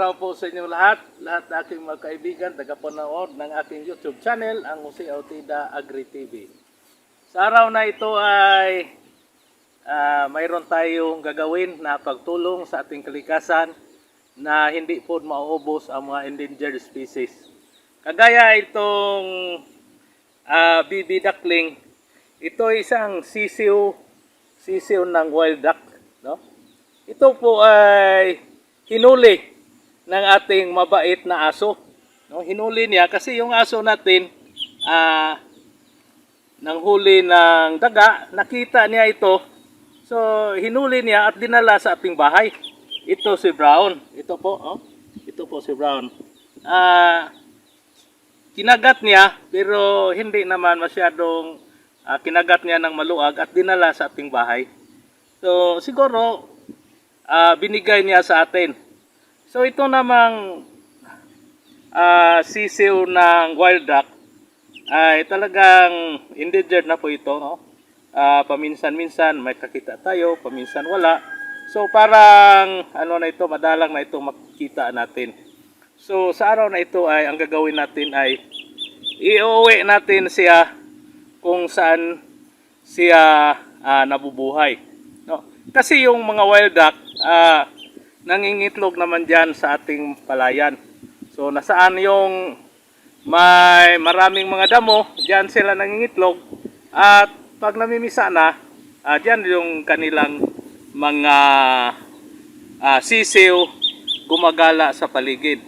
araw po sa inyo lahat, lahat na aking mga kaibigan, tagapanood ng aking YouTube channel, ang Jose Autida Agri TV. Sa araw na ito ay ah, mayroon tayong gagawin na pagtulong sa ating kalikasan na hindi po mauubos ang mga endangered species. Kagaya itong ah, BB duckling, ito ay isang sisiw, sisiw ng wild duck. No? Ito po ay hinuli ng ating mabait na aso. No, hinuli niya kasi yung aso natin ah nang huli ng daga, nakita niya ito. So hinuli niya at dinala sa ating bahay. Ito si Brown. Ito po, oh. Ito po si Brown. Ah kinagat niya pero hindi naman masyadong ah, kinagat niya ng maluag at dinala sa ating bahay. So siguro ah, binigay niya sa atin. So ito namang ah, sisiw ng wild duck ay talagang endangered na po ito. No? Ah, paminsan-minsan may kakita tayo, paminsan wala. So parang ano na ito, madalang na ito makikita natin. So sa araw na ito ay ang gagawin natin ay iuwi natin siya kung saan siya ah, nabubuhay. No? Kasi yung mga wild duck, ah, nangingitlog naman dyan sa ating palayan. So nasaan yung may maraming mga damo, dyan sila nangingitlog. At pag namimisa na, ah, dyan yung kanilang mga ah, sisiw gumagala sa paligid.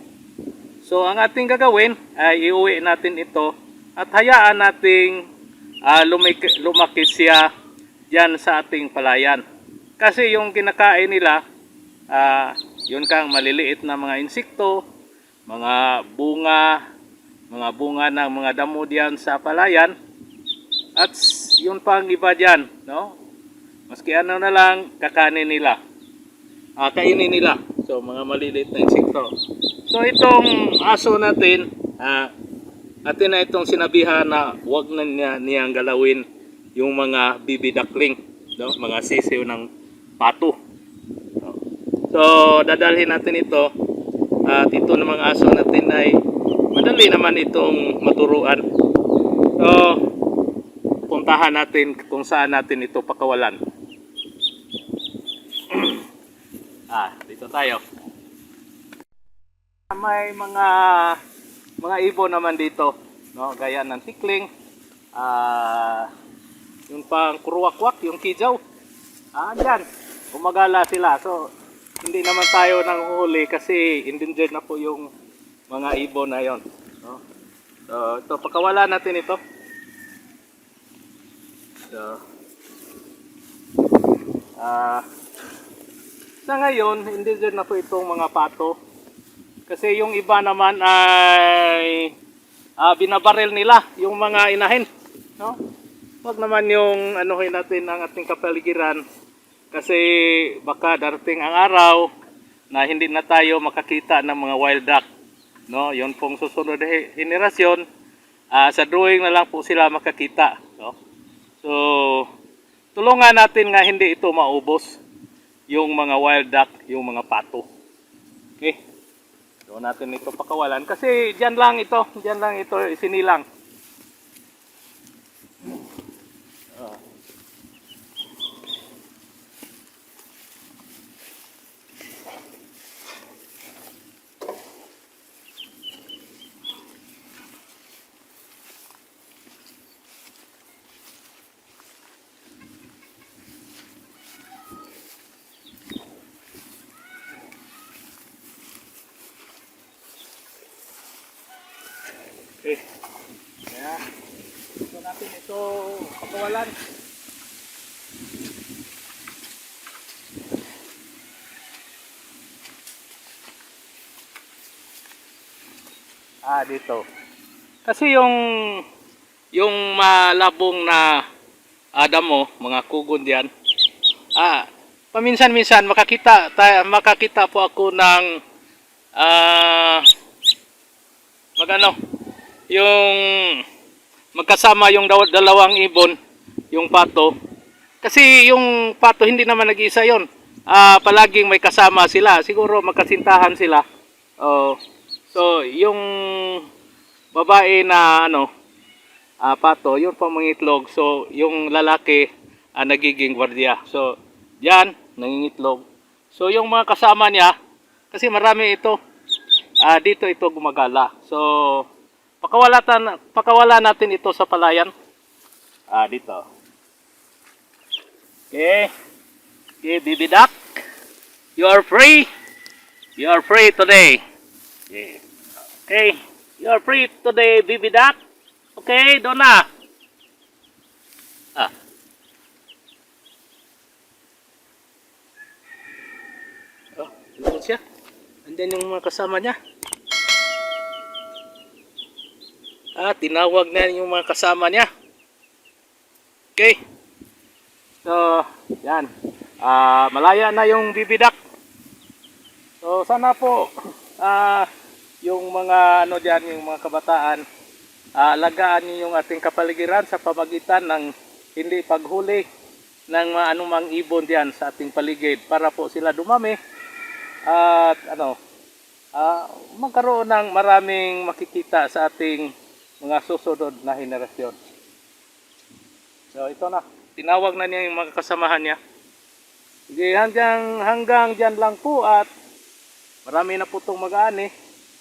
So ang ating gagawin ay iuwi natin ito at hayaan nating ah, lumaki, lumaki siya dyan sa ating palayan. Kasi yung kinakain nila, ah, yun kang maliliit na mga insekto, mga bunga, mga bunga ng mga damo diyan sa palayan. At yun pang iba diyan, no? Maski ano na lang kakanin nila. Ah, kainin nila. So mga maliliit na insekto. So itong aso natin, ah, atin na itong sinabihan na wag na niya niyang galawin yung mga bibi duckling, no? Mga sisiw ng pato. So, dadalhin natin ito at ito namang aso natin ay madali naman itong maturuan. So, puntahan natin kung saan natin ito pakawalan. ah, dito tayo. May mga mga ibon naman dito, no? Gaya ng tikling, ah, yung pang kuruwakwak, yung kijaw. Ah, dyan. Gumagala sila. So, hindi naman tayo nang huli kasi endangered na po yung mga ibon na yon. No? So, ito, pakawala natin ito. So, ah, sa ngayon, endangered na po itong mga pato. Kasi yung iba naman ay ah, binabaril nila yung mga inahin. No? Wag naman yung anuhin natin ang ating kapaligiran kasi baka darating ang araw na hindi na tayo makakita ng mga wild duck. No, yon pong susunod na he- henerasyon, ah, sa drawing na lang po sila makakita. No? So, tulungan natin nga hindi ito maubos yung mga wild duck, yung mga pato. Okay? Doon natin ito pakawalan kasi diyan lang ito, diyan lang ito isinilang. Okay. Kaya, ito natin ito pakawalan. Ah, dito. Kasi yung yung malabong na adamo, mga kugon diyan. Ah, paminsan-minsan makakita tayo, makakita po ako ng ah magano yung magkasama yung dalawang ibon yung pato kasi yung pato hindi naman nag-iisa yon ah palaging may kasama sila siguro magkasintahan sila Oh, so yung babae na ano, ah, pato, yun pa mangitlog. So yung lalaki ah, nagiging gwardiya. So yan, nangingitlog. So yung mga kasama niya, kasi marami ito, ah, dito ito gumagala. So pakawalatan, pakawala natin ito sa palayan. Ah, dito. Okay. Okay, baby duck. You are free. You are free today. Okay. Okay. You are free today, baby duck. Okay, Donna. Ah. Oh, siya. Andyan yung mga kasama niya. Ah, tinawag na yung mga kasama niya. Okay. So, yan. Ah, malaya na yung bibidak. So, sana po ah yung mga ano diyan, yung mga kabataan, ah, alagaan niyo yung ating kapaligiran sa pamagitan ng hindi paghuli ng anumang ibon diyan sa ating paligid para po sila dumami at ano ah, magkaroon ng maraming makikita sa ating mga susunod na henerasyon. So ito na, tinawag na niya yung mga kasamahan niya. Sige, hanggang, hanggang dyan lang po at marami na po itong mag-aani.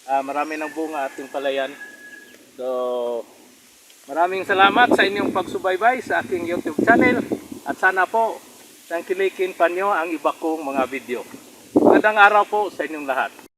Ah, marami ng bunga ating palayan. So, maraming salamat sa inyong pagsubaybay sa aking YouTube channel at sana po tangkilikin pa nyo ang iba kong mga video. Magandang araw po sa inyong lahat.